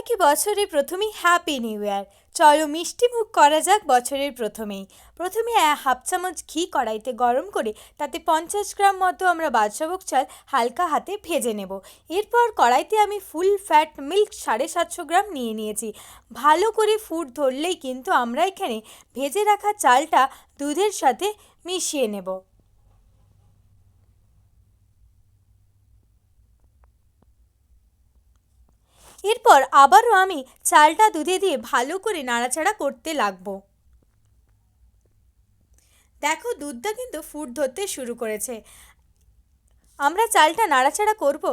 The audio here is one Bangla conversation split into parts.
সবাইকে বছরের প্রথমেই হ্যাপি নিউ ইয়ার চলো মিষ্টি মুখ করা যাক বছরের প্রথমেই। প্রথমে হাফ চামচ ঘি কড়াইতে গরম করে তাতে পঞ্চাশ গ্রাম মতো আমরা বাদশাভোগ চাল হালকা হাতে ভেজে নেব। এরপর কড়াইতে আমি ফুল ফ্যাট মিল্ক সাড়ে সাতশো গ্রাম নিয়ে নিয়েছি। ভালো করে ফুট ধরলেই কিন্তু আমরা এখানে ভেজে রাখা চালটা দুধের সাথে মিশিয়ে নেব। এরপর আবারও আমি চালটা দুধে দিয়ে ভালো করে নাড়াচাড়া করতে লাগবো। দেখো, দুধটা কিন্তু ফুট ধরতে শুরু করেছে। আমরা চালটা নাড়াচাড়া করব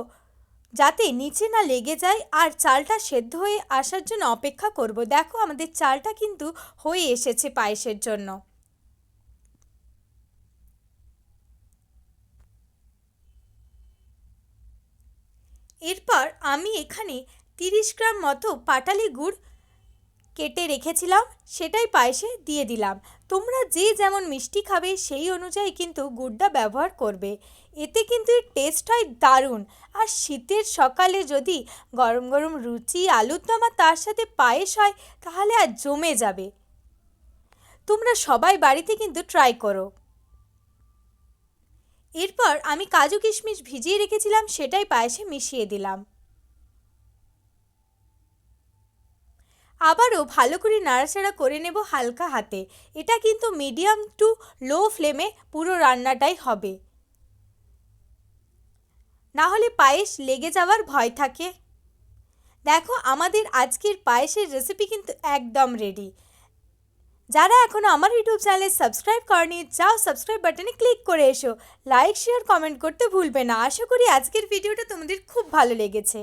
যাতে নিচে না লেগে যায় আর চালটা সেদ্ধ হয়ে আসার জন্য অপেক্ষা করব। দেখো, আমাদের চালটা কিন্তু হয়ে এসেছে পায়েসের জন্য। এরপর আমি এখানে তিরিশ গ্রাম মতো পাটালি গুড় কেটে রেখেছিলাম, সেটাই পায়েসে দিয়ে দিলাম। তোমরা যে যেমন মিষ্টি খাবে, সেই অনুযায়ী কিন্তু গুড়টা ব্যবহার করবে। এতে কিন্তু এর টেস্ট হয় দারুণ। আর শীতের সকালে যদি গরম গরম রুচি, আলুর দম আর তার সাথে পায়েস হয়, তাহলে আর জমে যাবে। তোমরা সবাই বাড়িতে কিন্তু ট্রাই করো। এরপর আমি কাজু কিশমিশ ভিজিয়ে রেখেছিলাম, সেটাই পায়েসে মিশিয়ে দিলাম। আবারও ভালো করে নাড়াচাড়া করে নেব হালকা হাতে। এটা কিন্তু মিডিয়াম টু লো ফ্লেমে পুরো রান্নাটাই হবে। না হলে পায়েস লেগে যাওয়ার ভয় থাকে। দেখো, আমাদের আজকের পায়েসের রেসিপি কিন্তু একদম রেডি যারা এখনও আমার ইউটিউব চ্যানেলে সাবস্ক্রাইব করেনি, যাও সাবস্ক্রাইব বাটনে ক্লিক করে এসো। লাইক শেয়ার কমেন্ট করতে ভুলবে না। আশা করি আজকের ভিডিওটা তোমাদের খুব ভালো লেগেছে।